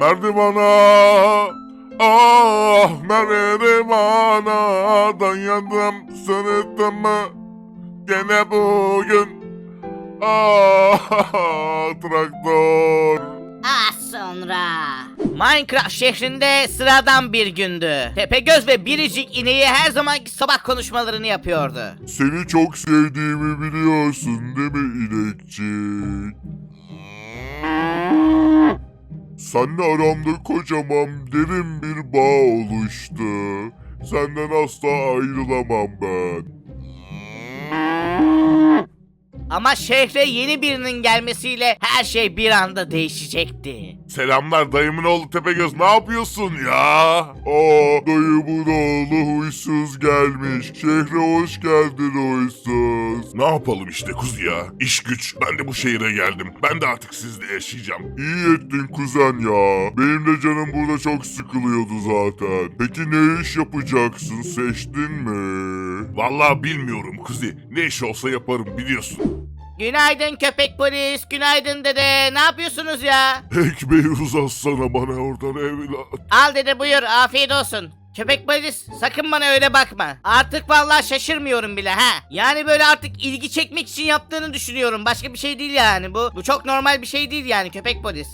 Merdivana Ah merdivana dayandım sırtımı Gene bugün Ah traktör Az sonra. Minecraft şehrinde sıradan bir gündü. Tepegöz ve Biricik ineği her zamanki sabah konuşmalarını yapıyordu. Seni çok sevdiğimi biliyorsun değil mi inekçik? Seninle aramda kocaman derin bir bağ oluştu. Senden asla ayrılamam ben. Ama şehre yeni birinin gelmesiyle her şey bir anda değişecekti. Selamlar dayımın oğlu Tepegöz ne yapıyorsun ya? Aa dayımın oğlu huysuz gelmiş. Şehre hoş geldin huysuz. Ne yapalım işte kuzu ya. İş güç. Ben de bu şehire geldim. Ben de artık sizle yaşayacağım. İyi ettin kuzen ya. Benim de canım burada çok sıkılıyordu zaten. Peki ne iş yapacaksın seçtin mi? Vallahi bilmiyorum kuzi. Ne iş olsa yaparım biliyorsun. Günaydın köpek polis, günaydın dede. Ne yapıyorsunuz ya? Ekmeği uzatsana bana oradan evlat. Al dede buyur, afiyet olsun. Köpek polis sakın bana öyle bakma. Artık vallahi şaşırmıyorum bile ha. Yani böyle artık ilgi çekmek için yaptığını düşünüyorum. Başka bir şey değil yani bu. Bu çok normal bir şey değil yani köpek polis.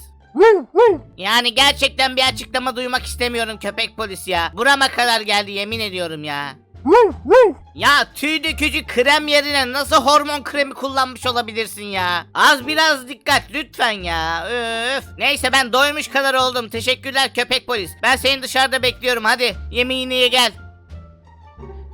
Yani gerçekten bir açıklama duymak istemiyorum köpek polis ya. Burama kadar geldi yemin ediyorum ya. Ya tüy dökücü krem yerine nasıl hormon kremi kullanmış olabilirsin ya? Az biraz dikkat lütfen ya. Öf. Neyse ben doymuş kadar oldum. Teşekkürler köpek polis. Ben seni dışarıda bekliyorum hadi. Yemeğini ye gel.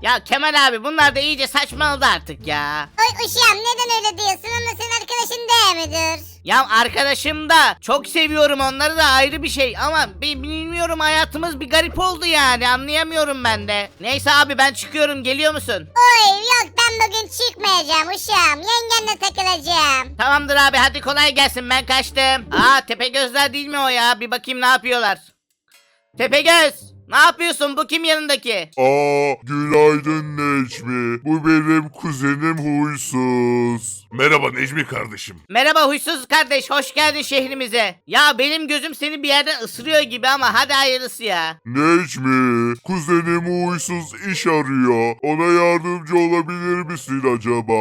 Ya Kemal abi bunlar da iyice saçmaladı artık ya. Oy uşağım neden öyle diyorsun ama senin arkadaşın değil midir? Ya arkadaşım da çok seviyorum onları da ayrı bir şey ama bi- bilmiyorum hayatımız bir garip oldu yani anlayamıyorum ben de. Neyse abi ben çıkıyorum geliyor musun? Oy yok ben bugün çıkmayacağım uşağım. Yengenle takılacağım. Tamamdır abi hadi kolay gelsin ben kaçtım. Aa Tepegözler değil mi o ya bir bakayım ne yapıyorlar. Tepegöz ne yapıyorsun bu kim yanındaki? Aa, günaydın Necmi. Bu benim kuzenim Huysuz. Merhaba Necmi kardeşim. Merhaba huysuz kardeş hoş geldin şehrimize. Ya benim gözüm seni bir yerden ısırıyor gibi ama hadi hayırlısı ya. Necmi, kuzenim Huysuz iş arıyor. Ona yardımcı olabilir misin acaba?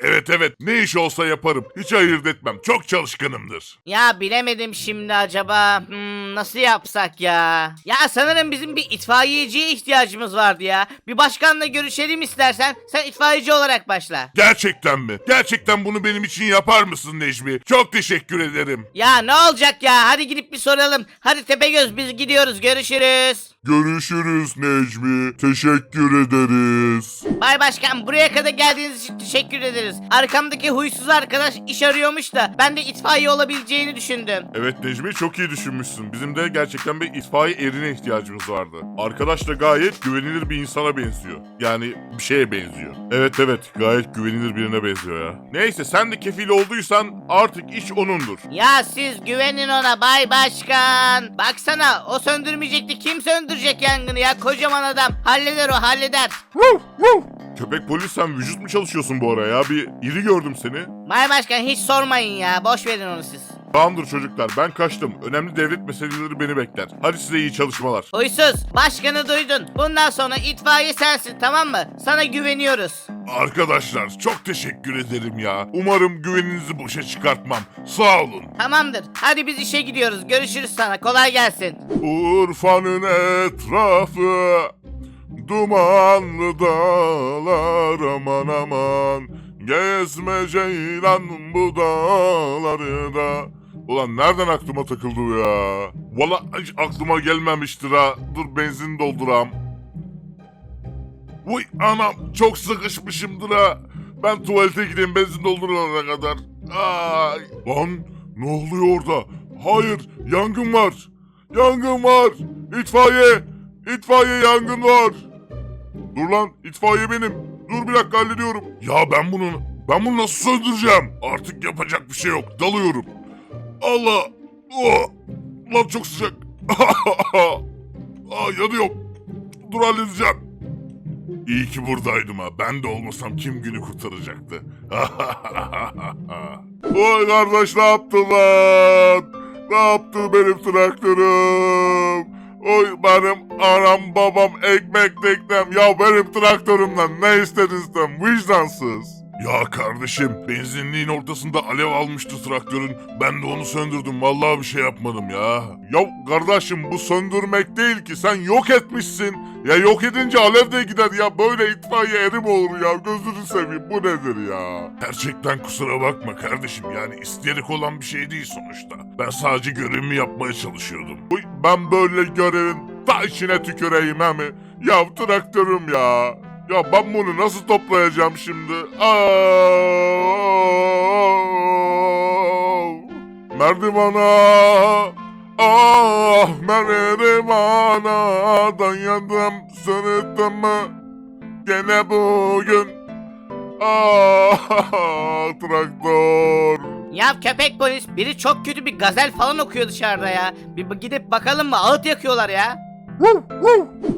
Evet evet, ne iş olsa yaparım. Hiç ayırt etmem. Çok çalışkanımdır. Ya bilemedim şimdi acaba hmm, nasıl yapsak ya. Ya sanırım bizim bir itfaiyeciye ihtiyacımız vardı ya. Bir başkanla görüşelim istersen sen itfaiyeci olarak başla. Gerçekten mi? Gerçekten bunu benim için yapar mısın Necmi? Çok teşekkür ederim. Ya ne olacak ya hadi gidip bir soralım. Hadi Tepegöz biz gidiyoruz görüşürüz. Görüşürüz Necmi. Teşekkür ederiz. Bay Başkan buraya kadar geldiğiniz için teşekkür ederiz. Arkamdaki huysuz arkadaş iş arıyormuş da ben de itfaiye olabileceğini düşündüm. Evet Necmi çok iyi düşünmüşsün. Bizim de gerçekten bir itfaiye erine ihtiyacımız vardı. Arkadaş da gayet güvenilir bir insana benziyor. Yani bir şeye benziyor. Evet evet gayet güvenilir birine benziyor ya. Neyse sen de kefil olduysan artık iş onundur. Ya siz güvenin ona Bay Başkan. Baksana o söndürmeyecekti kim söndürecek yangını ya kocaman adam. Halleder o halleder. Köpek polis sen vücut mu çalışıyorsun bu ara ya? Bir iri gördüm seni. Bay Başkan hiç sormayın ya boş verin onu siz. Tamamdır çocuklar ben kaçtım. Önemli devlet meseleleri beni bekler. Hadi size iyi çalışmalar. Huysuz başkanı duydun. Bundan sonra itfaiye sensin tamam mı? Sana güveniyoruz. Arkadaşlar çok teşekkür ederim ya. Umarım güveninizi boşa çıkartmam. Sağ olun. Tamamdır. Hadi biz işe gidiyoruz. Görüşürüz sana. Kolay gelsin. Urfa'nın etrafı Dumanlı dağlar aman aman Gezme ceylan bu dağları da Ulan nereden aklıma takıldı ya? Valla hiç aklıma gelmemiştir ha. Dur benzin dolduram. Uy anam çok sıkışmışımdır ha. Ben tuvalete gideyim benzin doldurana kadar. Ay. Lan ne oluyor orada? Hayır yangın var. Yangın var. İtfaiye. İtfaiye yangın var. Dur lan itfaiye benim. Dur bir dakika hallediyorum. Ya ben bunu ben bunu nasıl söndüreceğim? Artık yapacak bir şey yok. Dalıyorum. Allah. Oh. Lan çok sıcak. Aa, yanıyorum. Dur halledeceğim. İyi ki buradaydım ha. Ben de olmasam kim günü kurtaracaktı? Oy kardeş ne yaptın lan? Ne yaptı benim traktörüm? Oy benim anam babam ekmek teknem. Ya benim traktörümden ne istedin sen vicdansız? Ya kardeşim benzinliğin ortasında alev almıştı traktörün. Ben de onu söndürdüm. Vallahi bir şey yapmadım ya. Ya kardeşim bu söndürmek değil ki. Sen yok etmişsin. Ya yok edince alev de gider ya. Böyle itfaiye eri mi olur ya? Gözünü seveyim bu nedir ya? Gerçekten kusura bakma kardeşim. Yani isteyerek olan bir şey değil sonuçta. Ben sadece görevimi yapmaya çalışıyordum. Ben böyle görevin ta içine tüküreyim he mi? Ya traktörüm ya. Ya ben bunu nasıl toplayacağım şimdi? Aa! Merdivana Ah merdivana dayandım sırıttım mı Gene bugün Ah traktör Ya köpek polis biri çok kötü bir gazel falan okuyor dışarıda ya. Bir gidip bakalım mı ağıt yakıyorlar ya.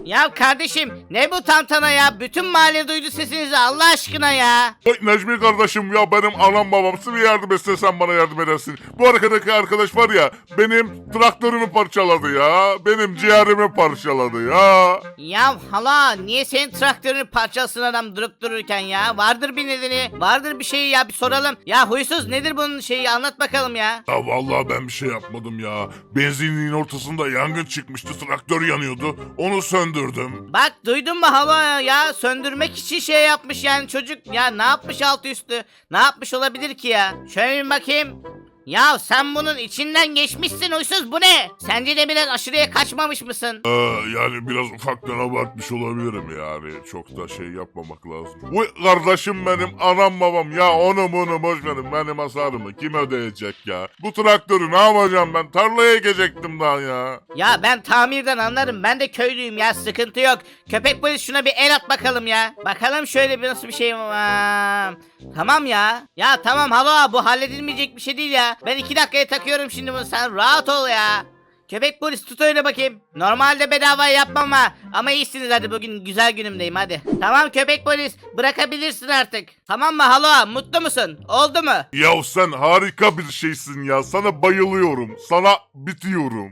Ya kardeşim ne bu tantana ya? Bütün mahalle duydu sesinizi Allah aşkına ya. Oy Necmi kardeşim ya benim anam babam bir yardım istesen bana yardım edersin. Bu arkadaki arkadaş var ya benim traktörümü parçaladı ya. Benim ciğerimi parçaladı ya. Ya hala niye senin traktörünü parçalasın adam durup dururken ya? Vardır bir nedeni. Vardır bir şeyi ya bir soralım. Ya huysuz nedir bunun şeyi anlat bakalım ya. Ya vallahi ben bir şey yapmadım ya. Benzinliğin ortasında yangın çıkmıştı traktör yanıyordu. Onu söndürdüm. Bak duydun mu hala ya söndürmek için şey yapmış yani çocuk. Ya ne yapmış altı üstü? Ne yapmış olabilir ki ya? Şöyle bir bakayım ya sen bunun içinden geçmişsin huysuz bu ne? Sence de biraz aşırıya kaçmamış mısın? Ee, yani biraz ufaktan abartmış olabilirim yani. Çok da şey yapmamak lazım. Bu kardeşim benim anam babam. Ya onu bunu boş verin. Benim hasarımı kim ödeyecek ya? Bu traktörü ne yapacağım ben? Tarlaya ekecektim daha ya. ya ben tamirden anlarım. Ben de köylüyüm ya. Sıkıntı yok. Köpek polis şuna bir el at bakalım ya. Bakalım şöyle bir nasıl bir şey var. Tamam ya. Ya tamam hala bu halledilmeyecek bir şey değil ya ben iki dakikaya takıyorum şimdi bunu sen rahat ol ya Köpek polis tut öyle bakayım. Normalde bedava yapmam ha. Ama iyisiniz hadi bugün güzel günümdeyim hadi. Tamam köpek polis bırakabilirsin artık. Tamam mı halo mutlu musun? Oldu mu? Ya sen harika bir şeysin ya. Sana bayılıyorum. Sana bitiyorum.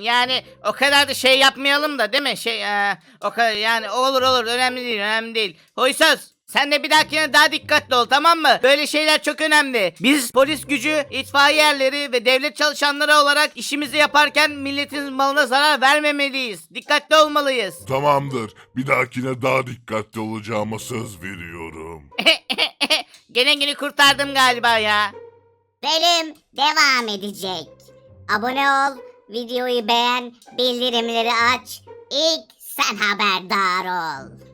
yani o kadar da şey yapmayalım da değil mi? Şey eee, o kadar yani olur olur önemli değil önemli değil. Huysuz sen de bir dahakine daha dikkatli ol tamam mı? Böyle şeyler çok önemli. Biz polis gücü, itfaiye erleri ve devlet çalışanları olarak işimizi yaparken milletin malına zarar vermemeliyiz. Dikkatli olmalıyız. Tamamdır. Bir dahakine daha dikkatli olacağıma söz veriyorum. Gene günü kurtardım galiba ya. Bölüm devam edecek. Abone ol, videoyu beğen, bildirimleri aç. İlk sen haberdar ol.